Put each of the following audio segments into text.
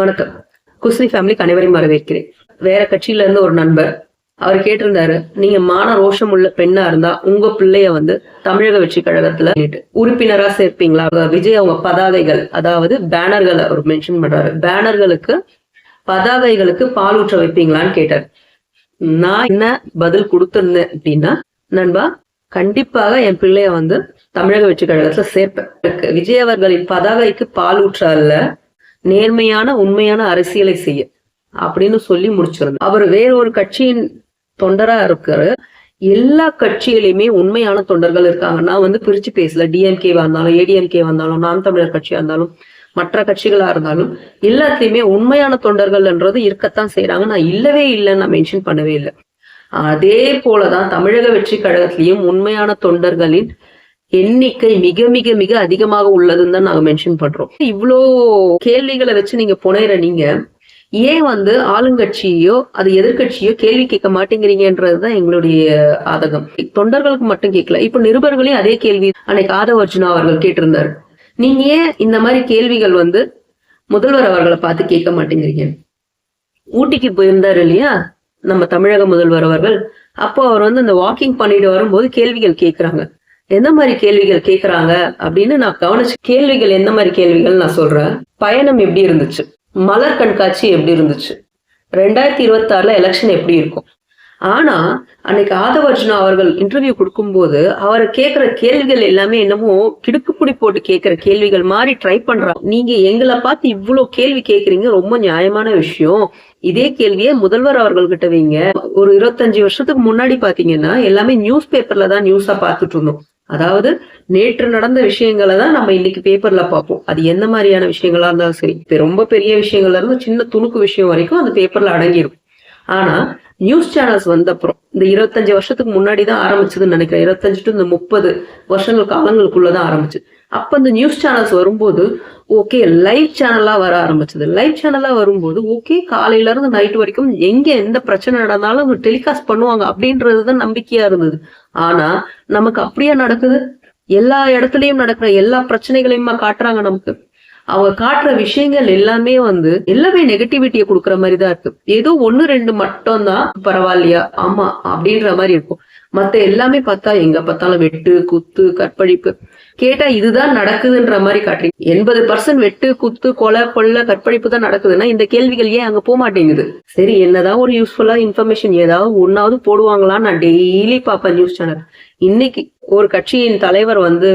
வணக்கம். குஸ்லி ஃபேமிலிக்கு அனைவரையும் வரவேற்கிறேன். வேற கட்சியில இருந்து ஒரு நண்பர் அவர் கேட்டிருந்தாரு நீங்க மான ரோஷம் உள்ள பெண்ணா இருந்தா உங்க பிள்ளைய வந்து தமிழக வெற்றி கழகத்துல உறுப்பினரா சேர்ப்பீங்களா? விஜய் அவங்க பதாகைகள் அதாவது பேனர்களை அவர் மென்ஷன் பண்றாரு. பேனர்களுக்கு பதாகைகளுக்கு பால் ஊற்ற வைப்பீங்களான்னு கேட்டார். நான் என்ன பதில் கொடுத்திருந்தேன் அப்படின்னா நண்பா கண்டிப்பாக என் பிள்ளைய வந்து தமிழக வெற்றி கழகத்துல சேர்ப்பேன். விஜய் அவர்களின் பதாகைக்கு பால் ஊற்ற அல்ல. நேர்மையான உண்மையான அரசியலை செய்ய அப்படின்னு சொல்லி முடிச்சிருந்தார் அவர் வேற ஒரு கட்சியின் தொண்டரா இருக்காரு. எல்லா கட்சியிலையுமே உண்மையான தொண்டர்கள் இருக்காங்க. நான் வந்து பிரிச்சு பேசல. டிஎம்கே வந்தாலும் ஏடிஎம்கே வந்தாலும் நாம் தமிழர் கட்சியா இருந்தாலும் மற்ற கட்சிகளா இருந்தாலும் எல்லாத்துலயுமே உண்மையான தொண்டர்கள்ன்றது இருக்கத்தான் செய்யறாங்க நான் இல்லவே இல்லைன்னு நான் மென்ஷன் பண்ணவே இல்லை. அதே போலதான் தமிழக வெற்றி கழகத்திலையும் உண்மையான தொண்டர்களின் எண்ணிக்கை மிக மிக மிக அதிகமாக உள்ளதுன்னு தான் நாங்க மென்ஷன் பண்றோம். இவ்வளோ கேள்விகளை வச்சு நீங்க புனையிற நீங்க ஏன் வந்து ஆளுங்கட்சியோ அது எதிர்கட்சியோ கேள்வி கேட்க மாட்டேங்கிறீங்கன்றதுதான் எங்களுடைய ஆதகம். தொண்டர்களுக்கு மட்டும் கேட்கல. இப்ப நிருபர்களையும் அதே கேள்வி அன்னைக்கு ஆதவ அர்ஜுனா அவர்கள் கேட்டிருந்தாரு. நீங்க ஏன் இந்த மாதிரி கேள்விகள் வந்து முதல்வர் அவர்களை பார்த்து கேட்க மாட்டேங்கிறீங்க? ஊட்டிக்கு போயிருந்தார் இல்லையா? நம்ம தமிழக முதல்வர் அவர்கள். அப்போ அவர் வந்து இந்த வாக்கிங் பண்ணிட்டு வரும்போது கேள்விகள் கேட்கிறாங்க. எந்த மாதிரி கேள்விகள் கேட்கறாங்க அப்படின்னு நான் கவனிச்சு கேள்விகள் எந்த மாதிரி கேள்விகள் நான் சொல்றேன். பயணம் எப்படி இருந்துச்சு? மலர் கண்காட்சி எப்படி இருந்துச்சு? ரெண்டாயிரத்தி இருபத்தி ஆறுல எலெக்ஷன் எப்படி இருக்கும்? ஆனா அன்னைக்கு ஆதவர்ஜுனா அவர்கள் இன்டர்வியூ கொடுக்கும்போது அவரை கேட்கிற கேள்விகள் எல்லாமே என்னமோ கிடுக்குப்புடி போட்டு கேட்கிற கேள்விகள் மாதிரி ட்ரை பண்றாங்க. நீங்க எங்களை பார்த்து இவ்வளவு கேள்வி கேட்கறீங்க ரொம்ப நியாயமான விஷயம். இதே கேள்வியை முதல்வர் அவர்கள்கிட்ட வைங்க. ஒரு இருபத்தஞ்சு வருஷத்துக்கு முன்னாடி பாத்தீங்கன்னா எல்லாமே நியூஸ் பேப்பர்ல தான் நியூஸா பார்த்துட்டு இருந்தோம். அதாவது நேற்று நடந்த விஷயங்களை தான் நம்ம இன்னைக்கு பேப்பர்ல பார்ப்போம். அது எந்த மாதிரியான விஷயங்களா இருந்தாலும் சரி. இப்போ ரொம்ப பெரிய விஷயங்கள்ல இருந்து சின்ன துணுக்கு விஷயம் வரைக்கும் அந்த பேப்பர்ல அடங்கியிருக்கும் ஆனா நியூஸ் சேனல்ஸ் வந்த அப்புறம் இந்த இருபத்தஞ்சு வருஷத்துக்கு முன்னாடி தான் ஆரம்பிச்சதுன்னு நினைக்கிறேன். இருபத்தஞ்சு டு இந்த முப்பது வருஷங்கள் காலங்களுக்குள்ளதான் ஆரம்பிச்சு. அப்ப இந்த நியூஸ் சேனல்ஸ் வரும்போது ஓகே லைவ் சேனலா வர ஆரம்பிச்சது. லைவ் சேனலா வரும்போது ஓகே காலையில இருந்து நைட் வரைக்கும் எங்க எந்த பிரச்சனை நடந்தாலும் டெலிகாஸ்ட் பண்ணுவாங்க அப்படின்றதுதான் நம்பிக்கையா இருந்தது. ஆனா நமக்கு அப்படியே நடக்குது. எல்லா இடத்துலயும் நடக்கிற எல்லா பிரச்சனைகளையுமா காட்டுறாங்க நமக்கு. அவங்க காட்டுற விஷயங்கள் எல்லாமே வந்து எல்லாமே நெகட்டிவிட்டியை கொடுக்குற மாதிரி தான் இருக்கு. ஏதோ ஒண்ணு ரெண்டு மட்டும் தான் பரவாயில்லையா? ஆமா அப்படின்ற மாதிரி இருக்கும். மத்த எல்லாமே பார்த்தா எங்க பார்த்தாலும் வெட்டு குத்து கற்பழிப்பு. கேட்டா இதுதான் நடக்குதுன்ற மாதிரி காட்டுறீங்க. எண்பது பர்சன்ட் வெட்டு குத்து கொலை கொள்ள கற்பழிப்பு தான் நடக்குதுன்னா இந்த கேள்விகள் ஏன் அங்க போக மாட்டேங்குது? சரி என்னதான் ஒரு யூஸ்ஃபுல்லா இன்ஃபர்மேஷன் ஏதாவது ஒன்னாவது போடுவாங்களான்னு நான் டெய்லி பார்ப்பேன் நியூஸ் சேனல் இன்னைக்கு ஒரு கட்சியின் தலைவர் வந்து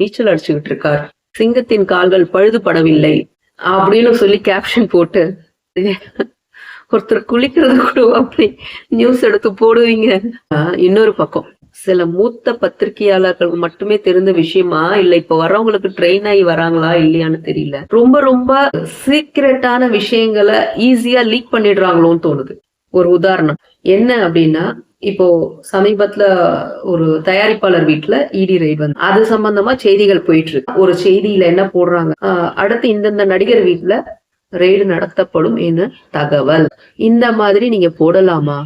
நீச்சல் அடிச்சுக்கிட்டு இருக்கார். சிங்கத்தின் கால்கள் பழுதுபடவில்லை அப்படின்னு சொல்லி கேப்ஷன் போட்டு ஒருத்தர் குளிக்கிறது கூட அப்படி நியூஸ் எடுத்து போடுவீங்க. இன்னொரு பக்கம். சில மூத்த பத்திரிகையாளர்கள் மட்டுமே தெரிந்த விஷயமா? இல்ல இப்ப வர்றவங்களுக்கு ட்ரெயின் ஆகி வராங்களா? இல்லையான்னு தெரியல. ரொம்ப ரொம்ப சீக்ரெட்டான விஷயங்களை ஈஸியா லீக் பண்ணிடுறாங்களோன்னு தோணுது. ஒரு உதாரணம். என்ன அப்படின்னா இப்போ சமீபத்துல ஒரு தயாரிப்பாளர் வீட்டுல இடி ரைட் வந்து அது சம்பந்தமா செய்திகள் போயிட்டு இருக்கு. ஒரு செய்தியில என்ன போடுறாங்க? ஆஹ் அடுத்து இந்தந்த நடிகர் வீட்டுல ரெய்டு நடத்தப்படும் என்ன தகவல். இந்த மாதிரி நீங்க போடலாமா?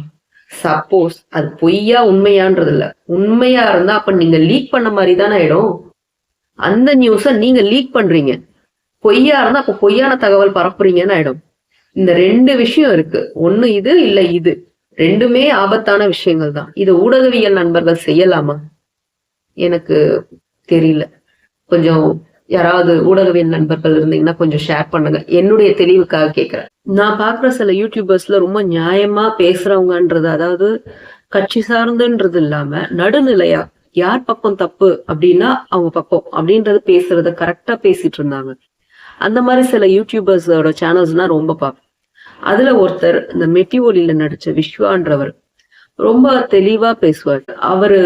சப்போஸ் அது பொய்யா உண்மையான்றது இல்ல உண்மையா இருந்தா அப்ப நீங்க லீக் பண்ண மாதிரி தானே ஆயிடும். அந்த நியூஸ நீங்க லீக் பண்றீங்க. பொய்யா இருந்தா அப்ப பொய்யான தகவல் பரப்புறீங்கன்னு ஆயிடும். இந்த ரெண்டு விஷயம் இருக்கு. ஒண்ணு இது இல்ல இது. ரெண்டுமே ஆபத்தான விஷயங்கள் தான். இது ஊடகவியல் நண்பர்கள் செய்யலாமா? எனக்கு தெரியல. கொஞ்சம் யாராவது ஊடகவியல் நண்பர்கள் இருந்தீங்கன்னா கொஞ்சம் ஷேர் பண்ணுங்க. என்னுடைய தெளிவுக்காக கேட்கிறேன் நான் பாக்குற சில யூடியூபர்ஸ்ல ரொம்ப நியாயமா பேசுறவங்கன்றது அதாவது கட்சி சார்ந்துன்றது இல்லாம நடுநிலையா யார் பக்கம் தப்பு அப்படின்னா அவங்க பக்கம் அப்படின்றது பேசுறத கரெக்டா பேசிட்டு இருந்தாங்க. அந்த மாதிரி சில யூடியூபர்ஸோட சேனல்ஸ்னா ரொம்ப பார்ப்பேன். அதுல ஒருத்தர் இந்த மெட்டி ஒலியில நடிச்ச விஸ்வான்றவர் ரொம்ப தெளிவா பேசுவார். அவரு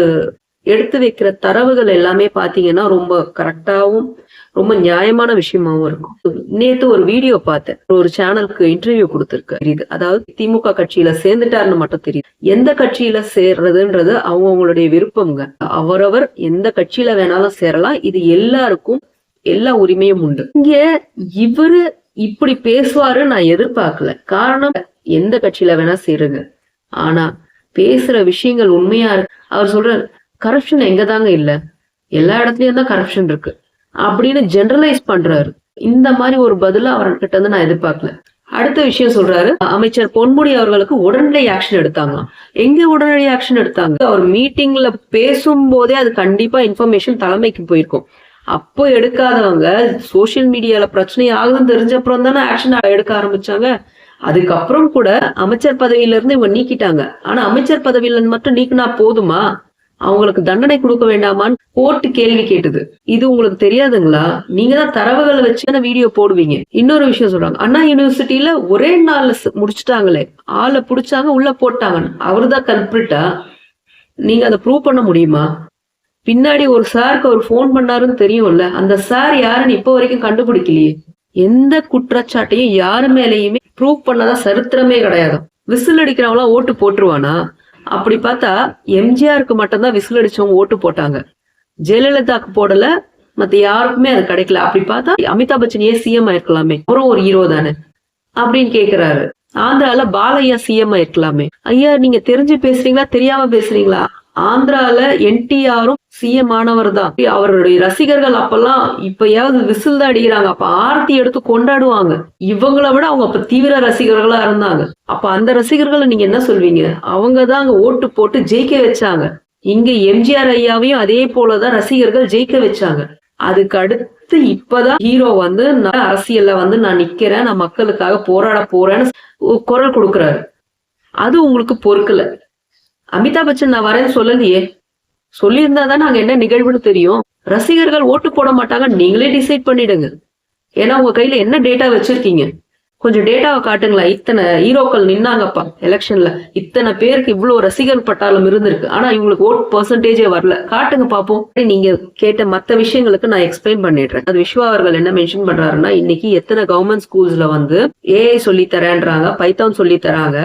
எடுத்து வைக்கிற தரவுகள் எல்லாமே பாத்தீங்கன்னா ரொம்ப கரெக்டாவும் ரொம்ப நியாயமான விஷயமாவும் இருக்கும். நேத்து ஒரு வீடியோ பார்த்தேன். ஒரு சேனலுக்கு இன்டர்வியூ கொடுத்துருக்கு. தெரியுது. அதாவது திமுக கட்சியில சேர்ந்துட்டாருன்னு மட்டும் தெரியுது. எந்த கட்சியில சேர்றதுன்றது அவங்கவுங்களுடைய விருப்பம்ங்க. அவரவர் எந்த கட்சியில வேணாலும் சேரலாம். இது எல்லாருக்கும் எல்லா உரிமையும் உண்டு. இங்க இவரு இப்படி பேசுவாரு நான் எதிர்பார்க்கல. காரணம் எந்த கட்சியில வேணா சேருங்க. ஆனா பேசுற விஷயங்கள் உண்மையா இருக்கு. அவர் சொல்றாரு கரப்ஷன் எங்க தாங்க இல்ல? எல்லா இடத்துலயும் தான் கரப்ஷன் இருக்கு. அப்படின்னு ஜெனரலைஸ் பண்றாரு. இந்த மாதிரி ஒரு பதில அவர்கிட்ட இருந்து நான் எதிர்பார்க்கல. அடுத்த விஷயம் சொல்றாரு அமைச்சர் பொன்முடி அவர்களுக்கு உடனடி ஆக்ஷன் எடுத்தாங்க. எங்க உடனடி ஆக்ஷன் எடுத்தாங்க? அவர் மீட்டிங்ல பேசும்போதே அது கண்டிப்பா இன்ஃபர்மேஷன் தலைமைக்கு போயிருக்கும். அப்போ எடுக்காதவங்க சோசியல் மீடியால பிரச்சனை ஆகுதுன்னு தெரிஞ்ச அப்புறம் தானே ஆக்ஷன் எடுக்க ஆரம்பிச்சாங்க. அதுக்கப்புறம் கூட அமைச்சர் பதவியில இருந்து இவங்க நீக்கிட்டாங்க. ஆனா அமைச்சர் பதவியில இருந்து மட்டும் நீக்கினா போதுமா? அவங்களுக்கு தண்டனை கொடுக்க வேண்டாமான்னு கோர்ட்டு கேள்வி கேட்டது. இது உங்களுக்கு தெரியாதுங்களா? நீங்க தான் தரவுகளை வச்சு வீடியோ போடுவீங்க. இன்னொரு விஷயம் சொல்றாங்க. அண்ணா யூனிவர்சிட்டியில ஒரே நாள்ல முடிச்சுட்டாங்களே முடிச்சிட்டாங்களே. ஆளை புடிச்சாங்க உள்ள போட்டாங்கன்னு. அவரு தான் கல்பிரிட்டா நீங்க அதை ப்ரூவ் பண்ண முடியுமா? பின்னாடி ஒரு சாருக்கு அவர் ஃபோன் பண்ணாருன்னு தெரியும்ல. அந்த சார் யாருன்னு இப்ப வரைக்கும் கண்டுபிடிக்கலையே. எந்த குற்றச்சாட்டையும் யாரு மேலேயுமே ப்ரூவ் பண்ணதா சரித்திரமே கிடையாது. விசில் அடிக்கிறவங்களாம் ஓட்டு போட்டுருவானா? அப்படி பார்த்தா எம்ஜிஆருக்கு மட்டும்தான் விசில் அடிச்சவங்க ஓட்டு போட்டாங்க. ஜெயலலிதாக்கு போடல மத்த யாருக்குமே அது கிடைக்கல. அப்படி பார்த்தா அமிதாப் பச்சன் ஏன் சிஎம் ஆயிருக்கலாமே. அவரும் ஒரு ஹீரோ தானே. அப்படின்னு கேக்குறாரு. ஆந்திரால பாலையா சிஎம் ஆயிருக்கலாமே. ஐயா நீங்க தெரிஞ்சு பேசுறீங்களா? தெரியாம பேசுறீங்களா? ஆந்திரால என்டிஆரும் சிஎம் ஆனவர் தான் அவருடைய ரசிகர்கள் அப்பெல்லாம் இப்பயாவது விசில் தான் அடிக்கிறாங்க. அப்ப ஆர்த்தி எடுத்து கொண்டாடுவாங்க. இவங்கள விட அவங்க அப்ப தீவிர ரசிகர்களா இருந்தாங்க. அப்ப அந்த ரசிகர்களை நீங்க என்ன சொல்வீங்க? அவங்க தான் அங்க ஓட்டு போட்டு ஜெயிக்க வச்சாங்க. இங்க எம்ஜிஆர் ஐயாவையும் அதே போலதான் ரசிகர்கள் ஜெயிக்க வச்சாங்க. அதுக்கு அடுத்து இப்பதான் ஹீரோ வந்து நான் அரசியல்ல வந்து நான் நிக்கிறேன் நான் மக்களுக்காக போராட போறேன்னு குரல் கொடுக்கறாரு. அது உங்களுக்கு பொறுக்கல. அமிதாப் பச்சன் நான் வரேன்னு சொல்லலையே. சொல்லியிருந்தா தான் நாங்க என்ன நிகழ்வுன்னு தெரியும். ரசிகர்கள் ஓட்டு போட மாட்டாங்க நீங்களே டிசைட் பண்ணிடுங்க. ஏன்னா உங்க கையில என்ன டேட்டா வச்சிருக்கீங்க? கொஞ்சம் டேட்டாவை காட்டுங்களா இத்தனை ஹீரோக்கள் நின்னாங்கப்பா எலெக்ஷன்ல இத்தனை பேருக்கு இவ்வளவு ரசிகர் பட்டாளம் இருந்திருக்கு. ஆனா இவங்களுக்கு ஓட் பர்சன்டேஜே வரல. காட்டுங்க பாப்போம். நீங்க கேட்ட மத்த விஷயங்களுக்கு நான் எக்ஸ்பிளைன் பண்ணிடுறேன். அது விஸ்வா அவர்கள் என்ன மென்ஷன் பண்றாருன்னா இன்னைக்கு எத்தனை கவர்மெண்ட் ஸ்கூல்ஸ்ல வந்து ஏஐ சொல்லி தரேன்றாங்க பைத்தான் சொல்லி தராங்க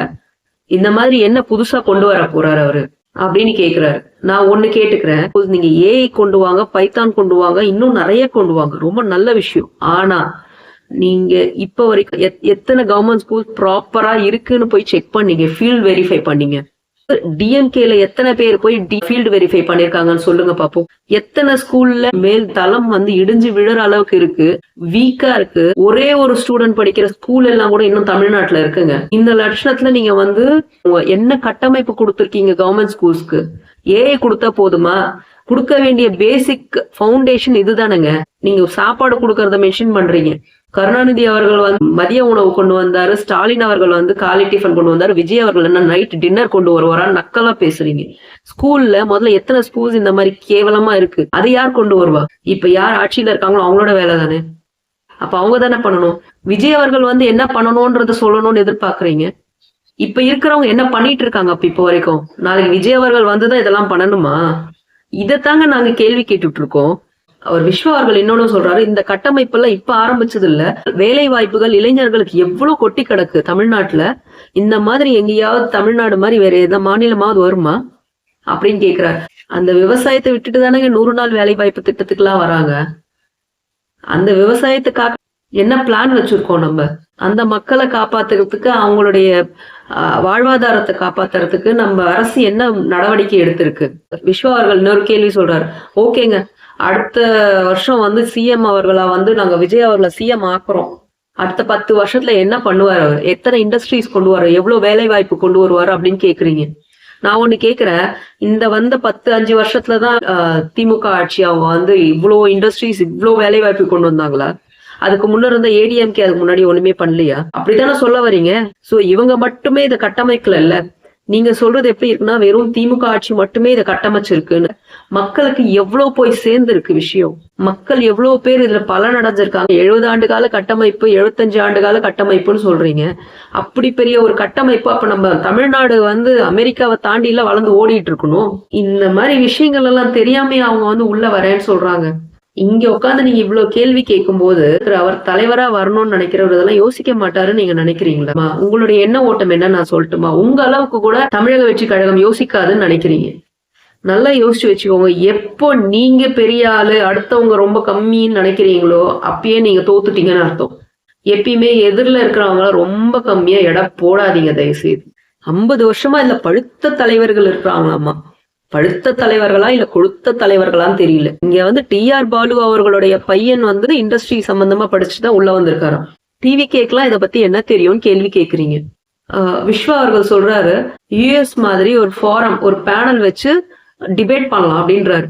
இந்த மாதிரி என்ன புதுசா கொண்டு வர போறாரு அவரு அப்படின்னு கேக்குறாரு. நான் ஒண்ணு கேட்டுக்கிறேன். நீங்க ஏஐ கொண்டு வாங்க பைத்தான் கொண்டு வாங்க இன்னும் நிறைய கொண்டு வாங்க. ரொம்ப நல்ல விஷயம். ஆனா நீங்க இப்ப வரைக்கும் எத்தனை கவர்மெண்ட் ஸ்கூல் ப்ராப்பரா இருக்குன்னு போய் செக் பண்ணீங்க ஃபீல்ட் வெரிஃபை பண்ணீங்க. டிஎம்கேல எத்தனை பேர் போய் ஃபீல்டு வெரிஃபை பண்ணிருக்காங்கன்னு சொல்லுங்க பாப்போம். எத்தனை ஸ்கூல்ல மேல் தளம் வந்து இடிஞ்சு விழுற அளவுக்கு இருக்கு. வீக்கா இருக்கு. ஒரே ஒரு ஸ்டூடெண்ட் படிக்கிற ஸ்கூல் எல்லாம் கூட இன்னும் தமிழ்நாட்டுல இருக்குங்க. இந்த லட்சணத்துல நீங்க வந்து என்ன கட்டமைப்பு கொடுத்துருக்கீங்க கவர்மெண்ட் ஸ்கூல்ஸ்க்கு ஏஐ கொடுத்தா போதுமா? கொடுக்க வேண்டிய பேசிக் ஃபவுண்டேஷன் இதுதானுங்க. நீங்க சாப்பாடு கொடுக்கறத மென்ஷன் பண்றீங்க. கருணாநிதி அவர்கள் வந்து மதிய உணவு கொண்டு வந்தாரு ஸ்டாலின் அவர்கள் வந்து காலை டிஃபன் கொண்டு வந்தாரு விஜய் அவர்கள் என்ன நைட் டின்னர் கொண்டு வருவாரா நக்கலா பேசுறீங்க. ஸ்கூல்ல முதல்ல எத்தனை ஸ்கூல்ஸ் இந்த மாதிரி கேவலமா இருக்கு அதை யார் கொண்டு வருவா? இப்ப யார் ஆட்சியில இருக்காங்களோ அவங்களோட வேலை தானே அப்ப அவங்க தானே பண்ணணும். விஜய் அவர்கள் வந்து என்ன பண்ணணும்ன்றத சொல்லணும்னு எதிர்பார்க்கறீங்க. இப்ப இருக்கிறவங்க என்ன பண்ணிட்டு இருக்காங்க அப்ப இப்போ வரைக்கும்? நாளைக்கு விஜய் அவர்கள் வந்துதான் இதெல்லாம் பண்ணணுமா? இதைத்தாங்க நாங்க கேள்வி கேட்டுட்டு இருக்கோம். அவர் விஸ்வா அவர்கள் இன்னொன்னு சொல்றாரு இந்த கட்டமைப்பு எல்லாம் இப்ப ஆரம்பிச்சது இல்ல வேலை வாய்ப்புகள் இளைஞர்களுக்கு எவ்வளவு கொட்டி கிடக்கு தமிழ்நாட்டுல? இந்த மாதிரி எங்கேயாவது தமிழ்நாடு மாதிரி வேற எந்த மாநிலமாவது வருமா? அப்படின்னு கேக்குறாரு. அந்த விவசாயத்தை விட்டுட்டு தானங்க நூறு நாள் வேலை வாய்ப்பு திட்டத்துக்குலாம் வராங்க. அந்த விவசாயத்துக்காக என்ன பிளான் வச்சிருக்கோம் நம்ம? அந்த மக்களை காப்பாத்துறதுக்கு அவங்களுடைய ஆஹ், வாழ்வாதாரத்தை காப்பாத்துறதுக்கு நம்ம அரசு என்ன நடவடிக்கை எடுத்திருக்கு? விஸ்வா அவர்கள் இன்னொரு கேள்வி சொல்றாரு. ஓகேங்க. அடுத்த வருஷம் வந்து சிஎம் அவர்களா வந்து நாங்க விஜய் அவர்களை சிஎம் ஆக்குறோம். அடுத்த பத்து வருஷத்துல என்ன பண்ணுவார் அவர்? எத்தனை இண்டஸ்ட்ரீஸ் கொண்டு வர எவ்வளவு வேலை வாய்ப்பு கொண்டு வருவார் அப்படின்னு கேக்குறீங்க. நான் ஒண்ணு கேக்குறேன். இந்த வந்த பத்து அஞ்சு வருஷத்துலதான் ஆஹ், திமுக ஆட்சி அவங்க வந்து இவ்வளோ இண்டஸ்ட்ரீஸ் இவ்வளோ வேலை வாய்ப்பு கொண்டு வந்தாங்களா? அதுக்கு முன்ன இருந்த ஏடிஎம்கே அதுக்கு முன்னாடி ஒண்ணுமே பண்ணலையா? அப்படித்தானே சொல்ல வரீங்க? சோ இவங்க மட்டுமே இதை கட்டமைக்கல இல்ல? நீங்க சொல்றது எப்படி இருக்குன்னா வெறும் திமுக ஆட்சி மட்டுமே இதை கட்டமைச்சிருக்குன்னு. மக்களுக்கு எவ்வளவு போய் சேர்ந்திருக்கு விஷயம்? மக்கள் எவ்வளவு பேர் இதுல பலன் அடைஞ்சிருக்காங்க எழுபது ஆண்டு கால கட்டமைப்பு எழுபத்தஞ்சு ஆண்டு கால கட்டமைப்புன்னு சொல்றீங்க. அப்படி பெரிய ஒரு கட்டமைப்பு அப்ப நம்ம தமிழ்நாடு வந்து அமெரிக்காவை தாண்டி எல்லாம் வளர்ந்து ஓடிட்டு இருக்கணும். இந்த மாதிரி விஷயங்கள் எல்லாம் தெரியாம அவங்க வந்து உள்ள வரேன்னு சொல்றாங்க. இங்க உட்காந்து நீங்க இவ்வளவு கேள்வி கேட்கும் போது அவர் தலைவரா வரணும்னு நினைக்கிறவர் இதெல்லாம் யோசிக்க மாட்டாருன்னு நீங்க நினைக்கிறீங்களா? உங்களுடைய எண்ண ஓட்டம் என்ன நான் சொல்லட்டுமா? உங்க அளவுக்கு கூட தமிழக வெற்றி கழகம் யோசிக்காதுன்னு நினைக்கிறீங்க. நல்லா யோசிச்சு வச்சுக்கோங்க. எப்போ நீங்க பெரிய ஆளு அடுத்தவங்க ரொம்ப கம்மின்னு நினைக்கிறீங்களோ அப்பயே நீங்க தோத்துட்டீங்கன்னு அர்த்தம். எப்பயுமே எதிரில் இருக்கிறவங்கள ரொம்ப கம்மியா எடை போடாதீங்க தயவுசெய்து. ஐம்பது வருஷமா இதுல பழுத்த தலைவர்கள் இருக்கிறாங்களாமா படுத்த தலைவர்களா இல்ல கொழுத்த தலைவர்களான்னு தெரியல. இங்க வந்து டி ஆர் பாலு அவர்களுடைய பையன் வந்து இண்டஸ்ட்ரி சம்பந்தமா படிச்சுதான் உள்ள வந்திருக்காராம். டிவி கேக்லாம் இதை பத்தி என்ன தெரியும்னு கேள்வி கேக்குறீங்க. ஆஹ் விஸ்வா அவர்கள் சொல்றாரு யுஎஸ் மாதிரி ஒரு ஃபாரம் ஒரு பேனல் வச்சு டிபேட் பண்ணலாம் அப்படின்றாரு.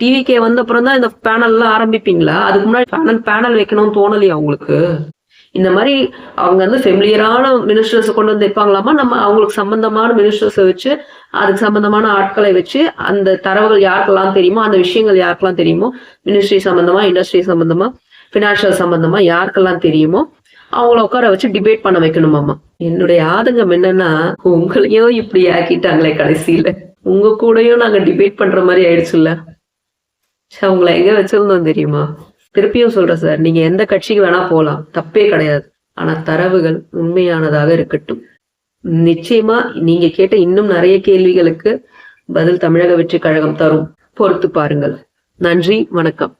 டிவிக்கே வந்த அப்புறம் தான் இந்த பேனல்லாம் ஆரம்பிப்பீங்களா? அதுக்கு முன்னாடி பேனல் பேனல் வைக்கணும்னு தோணலையா உங்களுக்கு? இந்த மாதிரி அவங்க வந்து ஃபெமிலியரான மினிஸ்டர்ஸ் கொண்டு வந்து வைப்பாங்களாமா? நம்ம அவங்களுக்கு சம்பந்தமான மினிஸ்டர்ஸை வச்சு அதுக்கு சம்பந்தமான ஆட்களை வச்சு அந்த தரவுகள் யாருக்கெல்லாம் தெரியுமோ அந்த விஷயங்கள் யாருக்கெல்லாம் தெரியுமோ மினிஸ்ட்ரி சம்பந்தமா இண்டஸ்ட்ரி சம்பந்தமா ஃபினான்ஷியல் சம்பந்தமா யாருக்கெல்லாம் தெரியுமோ அவங்கள உட்கார வச்சு டிபேட் பண்ண வைக்கணுமாமா? என்னுடைய ஆதங்கம் என்னன்னா உங்களையும் இப்படி ஆக்கிட்டாங்களே கடைசியில. உங்க கூடயும் நாங்க டிபேட் பண்ற மாதிரி ஆயிடுச்சுல்ல? சார் உங்களை எங்க வச்சிருந்தோம் தெரியுமா? திருப்பியும் சொல்றேன் சார் நீங்க எந்த கட்சிக்கு வேணா போகலாம் தப்பே கிடையாது. ஆனா தரவுகள் உண்மையானதாக இருக்கட்டும். நிச்சயமா நீங்க கேட்ட இன்னும் நிறைய கேள்விகளுக்கு பதில் தமிழக வெற்றி கழகம் தரும். பொறுத்து பாருங்கள். நன்றி வணக்கம்.